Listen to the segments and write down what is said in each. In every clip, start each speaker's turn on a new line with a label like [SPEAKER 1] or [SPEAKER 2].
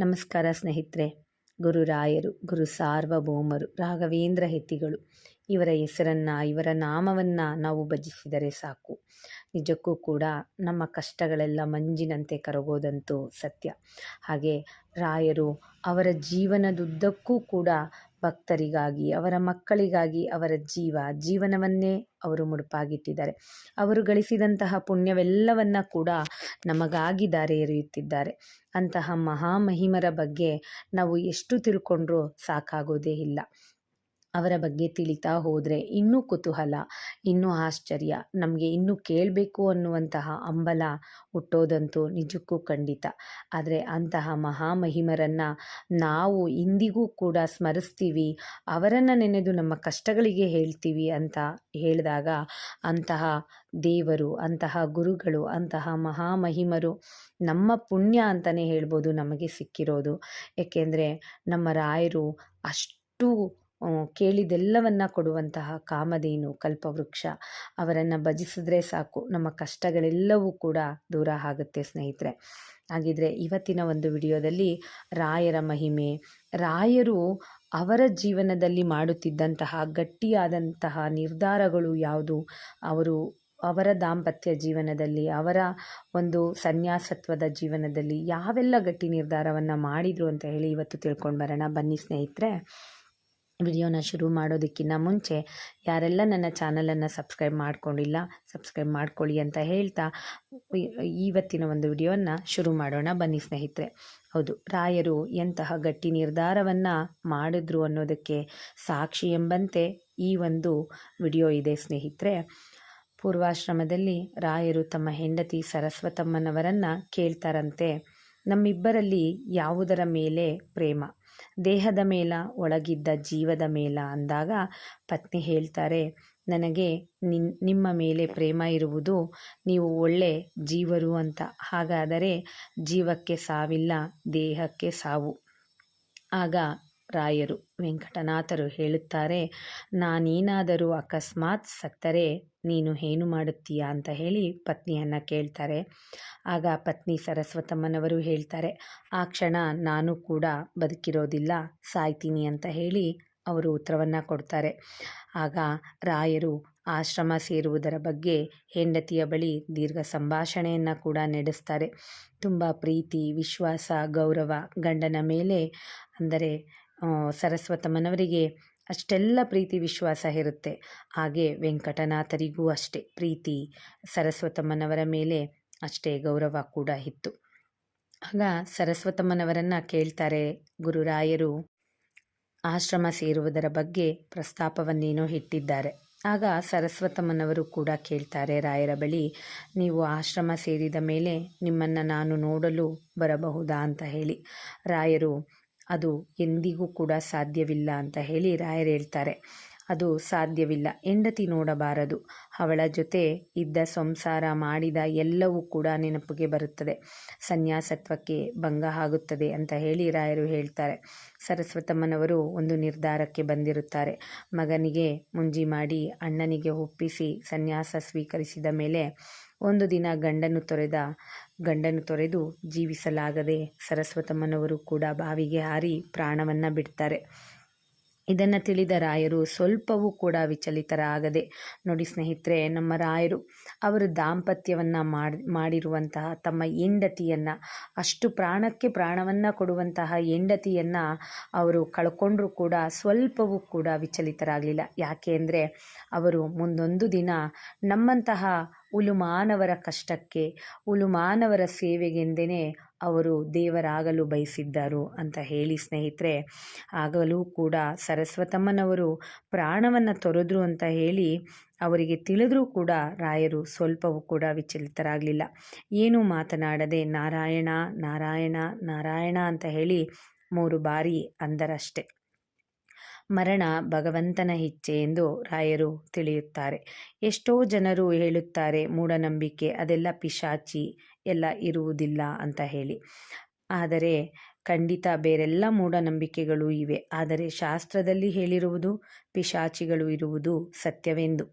[SPEAKER 1] ನಮಸ್ಕಾರ ಸ್ನೇಹಿತರೆ. ಗುರುರಾಯರು ಗುರು ಸಾರ್ವಭೌಮರು, ರಾಘವೇಂದ್ರ ಹೆತ್ತಿಗಳು, ಇವರ ಹೆಸರನ್ನು, ಇವರ ನಾಮವನ್ನು ನಾವು ಭಜಿಸಿದರೆ ಸಾಕು. ನಿಜಕ್ಕೂ ಕೂಡ ನಮ್ಮ ಕಷ್ಟಗಳೆಲ್ಲ ಮಂಜಿನಂತೆ ಕರಗೋದಂತೂ ಸತ್ಯ. ಹಾಗೆ ರಾಯರು ಅವರ ಜೀವನದುದ್ದಕ್ಕೂ ಕೂಡ ಭಕ್ತರಿಗಾಗಿ, ಅವರ ಮಕ್ಕಳಿಗಾಗಿ ಅವರ ಜೀವ, ಜೀವನವನ್ನೇ ಅವರು ಮುಡುಪಾಗಿಟ್ಟಿದ್ದಾರೆ. ಅವರು ಗಳಿಸಿದಂತಹ ಪುಣ್ಯವೆಲ್ಲವನ್ನ ಕೂಡ ನಮಗಾಗಿ ದಾರಿ ಎರೆಯುತ್ತಿದ್ದಾರೆ. ಅಂತಹ ಮಹಾಮಹಿಮರ ಬಗ್ಗೆ ನಾವು ಎಷ್ಟು ತಿಳ್ಕೊಂಡ್ರೂ ಸಾಕಾಗೋದೇ ಇಲ್ಲ. ಅವರ ಬಗ್ಗೆ ತಿಳಿತಾ ಹೋದರೆ ಇನ್ನೂ ಕುತೂಹಲ, ಇನ್ನೂ ಆಶ್ಚರ್ಯ. ನಮಗೆ ಇನ್ನೂ ಕೇಳಬೇಕು ಅನ್ನುವಂತಹ ಅಂಬಲ ಹುಟ್ಟೋದಂತೂ ನಿಜಕ್ಕೂ ಖಂಡಿತ. ಆದರೆ ಅಂತಹ ಮಹಾಮಹಿಮರನ್ನು ನಾವು ಇಂದಿಗೂ ಕೂಡ ಸ್ಮರಿಸ್ತೀವಿ, ಅವರನ್ನು ನೆನೆದು ನಮ್ಮ ಕಷ್ಟಗಳಿಗೆ ಹೇಳ್ತೀವಿ ಅಂತ ಹೇಳಿದಾಗ ಅಂತಹ ದೇವರು, ಅಂತಹ ಗುರುಗಳು, ಅಂತಹ ಮಹಾಮಹಿಮರು ನಮ್ಮ ಪುಣ್ಯ ಅಂತಲೇ ಹೇಳ್ಬೋದು ನಮಗೆ ಸಿಕ್ಕಿರೋದು. ಏಕೆಂದರೆ ನಮ್ಮ ರಾಯರು ಅಷ್ಟು ಕೇಳಿದೆಲ್ಲವನ್ನ ಕೊಡುವಂತಹ ಕಾಮಧೇನು, ಕಲ್ಪವೃಕ್ಷ ಅವರನ್ನು ಭಜಿಸಿದ್ರೆ ಸಾಕು. ನಮ್ಮ ಕಷ್ಟಗಳೆಲ್ಲವೂ ಕೂಡ ದೂರ ಆಗುತ್ತೆ ಸ್ನೇಹಿತರೆ. ಹಾಗಿದ್ರೆ ಇವತ್ತಿನ ಒಂದು ವಿಡಿಯೋದಲ್ಲಿ ರಾಯರ ಮಹಿಮೆ, ರಾಯರು ಅವರ ಜೀವನದಲ್ಲಿ ಮಾಡುತ್ತಿದ್ದಂತಹ ಗಟ್ಟಿಯಾದಂತಹ ನಿರ್ಧಾರಗಳು ಯಾವುದು? ಅವರು ಅವರ ದಾಂಪತ್ಯ ಜೀವನದಲ್ಲಿ, ಅವರ ಒಂದು ಸನ್ಯಾಸತ್ವದ ಜೀವನದಲ್ಲಿ ಯಾವೆಲ್ಲ ಗಟ್ಟಿ ನಿರ್ಧಾರವನ್ನು ಮಾಡಿದರು ಅಂತ ಹೇಳಿ ಇವತ್ತು ತಿಳ್ಕೊಂಡು ಬರೋಣ. ಬನ್ನಿ ಸ್ನೇಹಿತರೆ. ವಿಡಿಯೋನ ಶುರು ಮಾಡೋದಕ್ಕಿಂತ ಮುಂಚೆ ಯಾರೆಲ್ಲ ನನ್ನ ಚಾನಲನ್ನು ಸಬ್ಸ್ಕ್ರೈಬ್ ಮಾಡ್ಕೊಂಡಿಲ್ಲ, ಸಬ್ಸ್ಕ್ರೈಬ್ ಮಾಡ್ಕೊಳ್ಳಿ ಅಂತ ಹೇಳ್ತಾ ಇವತ್ತಿನ ಒಂದು ವಿಡಿಯೋವನ್ನು ಶುರು ಮಾಡೋಣ. ಬನ್ನಿ ಸ್ನೇಹಿತರೆ, ಹೌದು, ರಾಯರು ಎಂತಹ ಗಟ್ಟಿ ನಿರ್ಧಾರವನ್ನು ಮಾಡಿದ್ರು ಅನ್ನೋದಕ್ಕೆ ಸಾಕ್ಷಿ ಎಂಬಂತೆ ಈ ಒಂದು ವಿಡಿಯೋ ಇದೆ ಸ್ನೇಹಿತರೆ. ಪೂರ್ವಾಶ್ರಮದಲ್ಲಿ ರಾಯರು ತಮ್ಮ ಹೆಂಡತಿ ಸರಸ್ವತಮ್ಮನವರನ್ನು ಕೇಳ್ತಾರಂತೆ. ನಮ್ಮಿಬ್ಬರಲ್ಲಿ ಯಾವುದರ ಮೇಲೆ ಪ್ರೇಮ? ದೇಹದ ಮೇಲ ಒಳಗಿದ್ದ ಜೀವದ ಮೇಲ ಅಂದಾಗ ಪತ್ನಿ ಹೇಳ್ತಾರೆ, ನನಗೆ ನಿನ್, ನಿಮ್ಮ ಮೇಲೆ ಪ್ರೇಮ ಇರುವುದು ನೀವು ಒಳ್ಳೆ ಜೀವರು ಅಂತ. ಹಾಗಾದರೆ ಜೀವಕ್ಕೆ ಸಾವಿಲ್ಲ, ದೇಹಕ್ಕೆ ಸಾವು. ಆಗ ರಾಯರು ವೆಂಕಟನಾಥರು ಹೇಳುತ್ತಾರೆ, ನಾನೇನಾದರೂ ಅಕಸ್ಮಾತ್ ಸತ್ತರೆ ನೀನು ಏನು ಮಾಡುತ್ತೀಯಾ? ಅಂತ ಹೇಳಿ ಪತ್ನಿಯನ್ನು ಕೇಳ್ತಾರೆ. ಆಗ ಪತ್ನಿ ಸರಸ್ವತಮ್ಮನವರು ಹೇಳ್ತಾರೆ, ಆ ಕ್ಷಣ ನಾನು ಕೂಡ ಬದುಕಿರೋದಿಲ್ಲ, ಸಾಯ್ತೀನಿ ಅಂತ ಹೇಳಿ ಅವರು ಉತ್ತರವನ್ನು ಕೊಡ್ತಾರೆ. ಆಗ ರಾಯರು ಆಶ್ರಮ ಸೇರುವುದರ ಬಗ್ಗೆ ಹೆಂಡತಿಯ ಬಳಿ ದೀರ್ಘ ಸಂಭಾಷಣೆಯನ್ನು ಕೂಡ ನಡೆಸ್ತಾರೆ. ತುಂಬ ಪ್ರೀತಿ, ವಿಶ್ವಾಸ, ಗೌರವ ಗಂಡನ ಮೇಲೆ ಅಂದರೆ ಸರಸ್ವತಮ್ಮನವರಿಗೆ ಅಷ್ಟೆಲ್ಲ ಪ್ರೀತಿ, ವಿಶ್ವಾಸ ಇರುತ್ತೆ. ಹಾಗೆ ವೆಂಕಟನಾಥರಿಗೂ ಅಷ್ಟೇ ಪ್ರೀತಿ ಸರಸ್ವತಮ್ಮನವರ ಮೇಲೆ ಅಷ್ಟೇ ಗೌರವ ಕೂಡ ಇತ್ತು. ಆಗ ಸರಸ್ವತಮ್ಮನವರನ್ನು ಕೇಳ್ತಾರೆ ಗುರುರಾಯರು, ಆಶ್ರಮ ಸೇರುವುದರ ಬಗ್ಗೆ ಪ್ರಸ್ತಾಪವನ್ನೇನೋ ಇಟ್ಟಿದ್ದಾರೆ. ಆಗ ಸರಸ್ವತಮ್ಮನವರು ಕೂಡ ಕೇಳ್ತಾರೆ, ರಾಯರ ಬಳಿ ನೀವು ಆಶ್ರಮ ಸೇರಿದ ಮೇಲೆ ನಿಮ್ಮನ್ನು ನಾನು ನೋಡಲು ಬರಬಹುದಾ? ಅಂತ ಹೇಳಿ. ರಾಯರು ಅದು ಎಂದಿಗೂ ಕೂಡ ಸಾಧ್ಯವಿಲ್ಲ ಅಂತ ಹೇಳಿ ರಾಯರು ಹೇಳ್ತಾರೆ. ಅದು ಸಾಧ್ಯವಿಲ್ಲ. ಹೆಂಡತಿ ನೋಡಬಾರದು. ಅವಳ ಜೊತೆ ಇದ್ದ ಸಂಸಾರ ಮಾಡಿದ ಎಲ್ಲವೂ ಕೂಡ ನೆನಪಿಗೆ ಬರುತ್ತದೆ. ಸನ್ಯಾಸತ್ವಕ್ಕೆ ಭಂಗ ಆಗುತ್ತದೆ ಅಂತ ಹೇಳಿ ರಾಯರು ಹೇಳ್ತಾರೆ. ಸರಸ್ವತಮ್ಮನವರು ಒಂದು ನಿರ್ಧಾರಕ್ಕೆ ಬಂದಿರುತ್ತಾರೆ. ಮಗನಿಗೆ ಮುಂಜಿ ಮಾಡಿ ಅಣ್ಣನಿಗೆ ಒಪ್ಪಿಸಿ ಸನ್ಯಾಸ ಸ್ವೀಕರಿಸಿದ ಮೇಲೆ ಒಂದು ದಿನ ಗಂಡನು ತೊರೆದ ಗಂಡನು ತೊರೆದು ಜೀವಿಸಲಾಗದೆ ಸರಸ್ವತಮ್ಮನವರು ಕೂಡ ಬಾವಿಗೆ ಹಾರಿ ಪ್ರಾಣವನ್ನು ಬಿಡ್ತಾರೆ. ಇದನ್ನು ತಿಳಿದ ರಾಯರು ಸ್ವಲ್ಪವೂ ಕೂಡ ವಿಚಲಿತರಾಗದೆ, ನೋಡಿ ಸ್ನೇಹಿತರೆ, ನಮ್ಮ ರಾಯರು, ಅವರು ದಾಂಪತ್ಯವನ್ನು ಮಾಡಿ, ಮಾಡಿರುವಂತಹ ತಮ್ಮ ಹೆಂಡತಿಯನ್ನು, ಅಷ್ಟು ಪ್ರಾಣಕ್ಕೆ ಪ್ರಾಣವನ್ನು ಕೊಡುವಂತಹ ಹೆಂಡತಿಯನ್ನು ಅವರು ಕಳ್ಕೊಂಡ್ರೂ ಕೂಡ ಸ್ವಲ್ಪವೂ ಕೂಡ ವಿಚಲಿತರಾಗಲಿಲ್ಲ. ಯಾಕೆ ಅಂದರೆ, ಅವರು ಮುಂದೊಂದು ದಿನ ನಮ್ಮಂತಹ ಉಲುಮಾನವರ ಕಷ್ಟಕ್ಕೆ, ಉಲುಮಾನವರ ಸೇವೆಗೆಂದೇ ಅವರು ದೇವರಾಗಲು ಬಯಸಿದ್ದರು ಅಂತ ಹೇಳಿ ಸ್ನೇಹಿತರೆ, ಆಗಲೂ ಕೂಡ ಸರಸ್ವತಮ್ಮನವರು ಪ್ರಾಣವನ್ನು ತೊರೆದ್ರು ಅಂತ ಹೇಳಿ ಅವರಿಗೆ ತಿಳಿದರೂ ಕೂಡ ರಾಯರು ಸ್ವಲ್ಪವೂ ಕೂಡ ವಿಚಲಿತರಾಗಲಿಲ್ಲ. ಏನೂ ಮಾತನಾಡದೆ, ನಾರಾಯಣ ನಾರಾಯಣ ನಾರಾಯಣ ಅಂತ ಹೇಳಿ ಮೂರು ಬಾರಿ ಅಂದರಷ್ಟೆ. ಮರಣ ಭಗವಂತನ ಇಚ್ಛೆ ಎಂದು ರಾಯರು ತಿಳಿಯುತ್ತಾರೆ. ಎಷ್ಟೋ ಜನರು ಹೇಳುತ್ತಾರೆ, ಮೂಢನಂಬಿಕೆ, ಅದೆಲ್ಲ ಪಿಶಾಚಿ, ಎಲ್ಲ ಇರುವುದಿಲ್ಲ ಅಂತ ಹೇಳಿ. ಆದರೆ ಖಂಡಿತ ಬೇರೆಲ್ಲ ಮೂಢನಂಬಿಕೆಗಳು ಇವೆ. ಆದರೆ ಶಾಸ್ತ್ರದಲ್ಲಿ ಹೇಳಿರುವುದು ಪಿಶಾಚಿಗಳು ಇರುವುದು ಸತ್ಯವೆಂದು.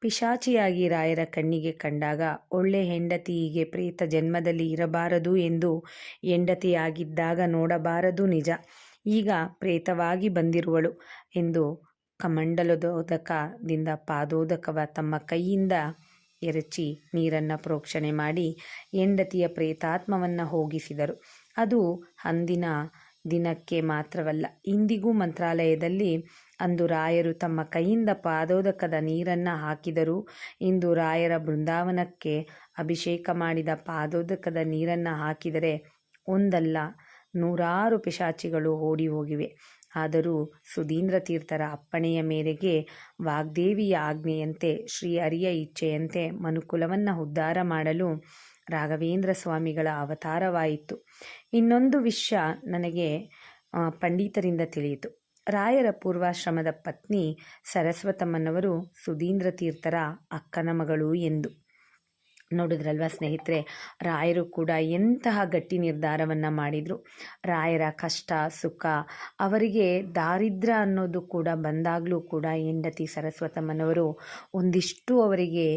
[SPEAKER 1] ಪಿಶಾಚಿಯಾಗಿ ರಾಯರ ಕಣ್ಣಿಗೆ ಕಂಡಾಗ ಒಳ್ಳೆ ಹೆಂಡತಿಯಿಗೆ ಪ್ರೇತ ಜನ್ಮದಲ್ಲಿ ಇರಬಾರದು ಎಂದು ಹೆಂಡತಿಯಾಗಿದ್ದಾಗ ನೋಡಬಾರದು ನಿಜ. ಈಗ ಪ್ರೇತವಾಗಿ ಬಂದಿರುವಳು ಎಂದು ಕಮಂಡಲದೋದಕದಿಂದ ಪಾದೋದಕವ ತಮ್ಮ ಕೈಯಿಂದ ಎರಚಿ ನೀರನ್ನು ಪ್ರೋಕ್ಷಣೆ ಮಾಡಿ ಹೆಂಡತಿಯ ಪ್ರೇತಾತ್ಮವನ್ನು ಹೋಗಿಸಿದರು. ಅದು ಅಂದಿನ ದಿನಕ್ಕೆ ಮಾತ್ರವಲ್ಲ, ಇಂದಿಗೂ ಮಂತ್ರಾಲಯದಲ್ಲಿ ಅಂದು ರಾಯರು ತಮ್ಮ ಕೈಯಿಂದ ಪಾದೋದಕದ ನೀರನ್ನು ಹಾಕಿದರು ಇಂದು ರಾಯರ ಬೃಂದಾವನಕ್ಕೆ ಅಭಿಷೇಕ ಮಾಡಿದ ಪಾದೋದಕದ ನೀರನ್ನು ಹಾಕಿದರೆ ಒಂದಲ್ಲ ನೂರಾರು ಪಿಶಾಚಿಗಳು ಓಡಿ ಹೋಗಿವೆ ಆದರೂ ಸುಧೀಂದ್ರ ತೀರ್ಥರ ಅಪ್ಪಣೆಯ ಮೇರೆಗೆ ವಾಗ್ದೇವಿಯ ಆಜ್ಞೆಯಂತೆ ಶ್ರೀ ಅರಿಯ ಇಚ್ಛೆಯಂತೆ ಮನುಕುಲವನ್ನು ಉದ್ಧಾರ ಮಾಡಲು ರಾಘವೇಂದ್ರ ಸ್ವಾಮಿಗಳ ಅವತಾರವಾಯಿತು. ಇನ್ನೊಂದು ವಿಷಯ ನನಗೆ ಪಂಡಿತರಿಂದ ತಿಳಿಯಿತು. ರಾಯರ ಪೂರ್ವಾಶ್ರಮದ ಪತ್ನಿ ಸರಸ್ವತಮ್ಮನವರು ಸುಧೀಂದ್ರ ತೀರ್ಥರ ಅಕ್ಕನ ಮಗಳು ಎಂದು. ನೋಡಿದ್ರಲ್ವ ಸ್ನೇಹಿತರೆ? ರಾಯರು ಕೂಡ ಎಂತಹ ಗಟ್ಟಿ ನಿರ್ಧಾರವನ್ನು ಮಾಡಿದರು. ರಾಯರ ಕಷ್ಟ, ಸುಖ, ಅವರಿಗೆ ದಾರಿದ್ರ ಅನ್ನೋದು ಕೂಡ ಬಂದಾಗಲೂ ಕೂಡ ಹೆಂಡತಿ ಸರಸ್ವತಮ್ಮನವರು ಒಂದಿಷ್ಟು ಅವರಿಗೆ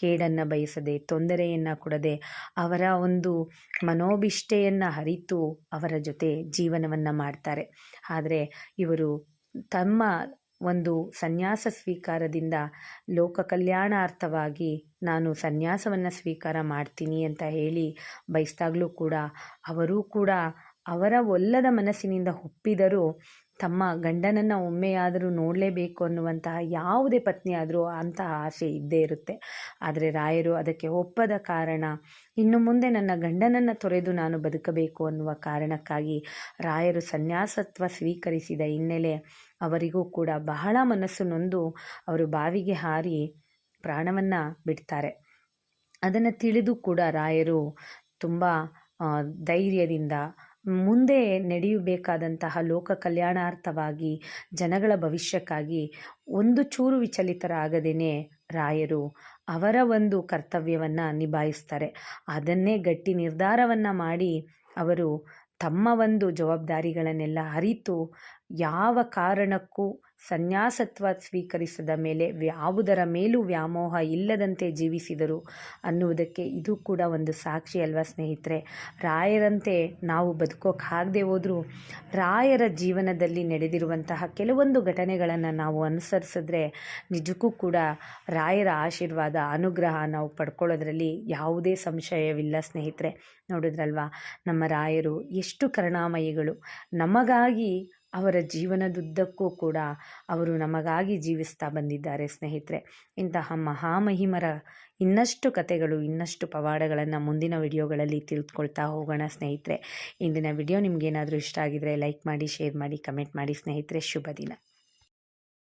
[SPEAKER 1] ಕೇಡನ್ನು ಬಯಸದೆ, ತೊಂದರೆಯನ್ನು ಕೊಡದೆ, ಅವರ ಒಂದು ಮನೋಭಿಷ್ಟೆಯನ್ನು ಅರಿತು ಅವರ ಜೊತೆ ಜೀವನವನ್ನು ಮಾಡ್ತಾರೆ. ಆದರೆ ಇವರು ತಮ್ಮ ಒಂದು ಸನ್ಯಾಸ ಸ್ವೀಕಾರದಿಂದ ಲೋಕ ಕಲ್ಯಾಣಾರ್ಥವಾಗಿ ನಾನು ಸನ್ಯಾಸವನ್ನು ಸ್ವೀಕಾರ ಮಾಡ್ತೀನಿ ಅಂತ ಹೇಳಿ ಬಯಸ್ದಾಗಲೂ ಕೂಡ ಅವರೂ ಕೂಡ ಅವರ ಒಲ್ಲದ ಮನಸ್ಸಿನಿಂದ ಒಪ್ಪಿದರೂ ತಮ್ಮ ಗಂಡನನ್ನು ಒಮ್ಮೆಯಾದರೂ ನೋಡಲೇಬೇಕು ಅನ್ನುವಂತಹ ಯಾವುದೇ ಪತ್ನಿಯಾದರೂ ಅಂತಹ ಆಸೆ ಇದ್ದೇ ಇರುತ್ತೆ. ಆದರೆ ರಾಯರು ಅದಕ್ಕೆ ಒಪ್ಪದ ಕಾರಣ ಇನ್ನು ಮುಂದೆ ನನ್ನ ಗಂಡನನ್ನು ತೊರೆದು ನಾನು ಬದುಕಬೇಕು ಅನ್ನುವ ಕಾರಣಕ್ಕಾಗಿ ರಾಯರು ಸನ್ಯಾಸತ್ವ ಸ್ವೀಕರಿಸಿದ ಹಿನ್ನೆಲೆ ಅವರಿಗೂ ಕೂಡ ಬಹಳ ಮನಸ್ಸು ನೊಂದು ಅವರು ಬಾವಿಗೆ ಹಾರಿ ಪ್ರಾಣವನ್ನು ಬಿಡ್ತಾರೆ. ಅದನ್ನು ತಿಳಿದು ಕೂಡ ರಾಯರು ತುಂಬ ಧೈರ್ಯದಿಂದ ಮುಂದೆ ನಡೆಯಬೇಕಾದಂತಹ ಲೋಕ ಕಲ್ಯಾಣಾರ್ಥವಾಗಿ ಜನಗಳ ಭವಿಷ್ಯಕ್ಕಾಗಿ ಒಂದು ಚೂರು ವಿಚಲಿತರಾಗದೇನೆ ರಾಯರು ಅವರ ಒಂದು ಕರ್ತವ್ಯವನ್ನು ನಿಭಾಯಿಸ್ತಾರೆ. ಅದನ್ನೇ ಗಟ್ಟಿ ನಿರ್ಧಾರವನ್ನು ಮಾಡಿ ಅವರು ತಮ್ಮ ಒಂದು ಜವಾಬ್ದಾರಿಗಳನ್ನೆಲ್ಲ ಅರಿತು ಯಾವ ಕಾರಣಕ್ಕೂ ಸನ್ಯಾಸತ್ವ ಸ್ವೀಕರಿಸಿದ ಮೇಲೆ ಯಾವುದರ ಮೇಲೂ ವ್ಯಾಮೋಹ ಇಲ್ಲದಂತೆ ಜೀವಿಸಿದರು ಅನ್ನುವುದಕ್ಕೆ ಇದು ಕೂಡ ಒಂದು ಸಾಕ್ಷಿ ಅಲ್ವಾ ಸ್ನೇಹಿತರೆ? ರಾಯರಂತೆ ನಾವು ಬದುಕೋಕ್ಕಾಗದೆ ಹೋದರೂ ರಾಯರ ಜೀವನದಲ್ಲಿ ನಡೆದಿರುವಂತಹ ಕೆಲವೊಂದು ಘಟನೆಗಳನ್ನು ನಾವು ಅನುಸರಿಸಿದ್ರೆ ನಿಜಕ್ಕೂ ಕೂಡ ರಾಯರ ಆಶೀರ್ವಾದ, ಅನುಗ್ರಹ ನಾವು ಪಡ್ಕೊಳ್ಳೋದ್ರಲ್ಲಿ ಯಾವುದೇ ಸಂಶಯವಿಲ್ಲ ಸ್ನೇಹಿತರೆ. ನೋಡಿದ್ರಲ್ವಾ? ನಮ್ಮ ರಾಯರು ಎಷ್ಟು ಕರುಣಾಮಯಿಗಳು. ನಮಗಾಗಿ ಅವರ ಜೀವನದುದ್ದಕ್ಕೂ ಕೂಡ ಅವರು ನಮಗಾಗಿ ಜೀವಿಸ್ತಾ ಬಂದಿದ್ದಾರೆ, ಸ್ನೇಹಿತರೆ. ಇಂತಹ ಮಹಾಮಹಿಮರ ಇನ್ನಷ್ಟು ಕತೆಗಳು ಇನ್ನಷ್ಟು ಪವಾಡಗಳನ್ನು ಮುಂದಿನ ವಿಡಿಯೋಗಳಲ್ಲಿ ತಿಳಿದುಕೊಳ್ತಾ ಹೋಗೋಣ, ಸ್ನೇಹಿತರೆ. ಇಂದಿನ ವಿಡಿಯೋ ನಿಮಗೇನಾದರೂ ಇಷ್ಟ ಆಗಿದರೆ ಲೈಕ್ ಮಾಡಿ, ಶೇರ್ ಮಾಡಿ, ಕಮೆಂಟ್ ಮಾಡಿ, ಸ್ನೇಹಿತರೆ. ಶುಭ ದಿನ.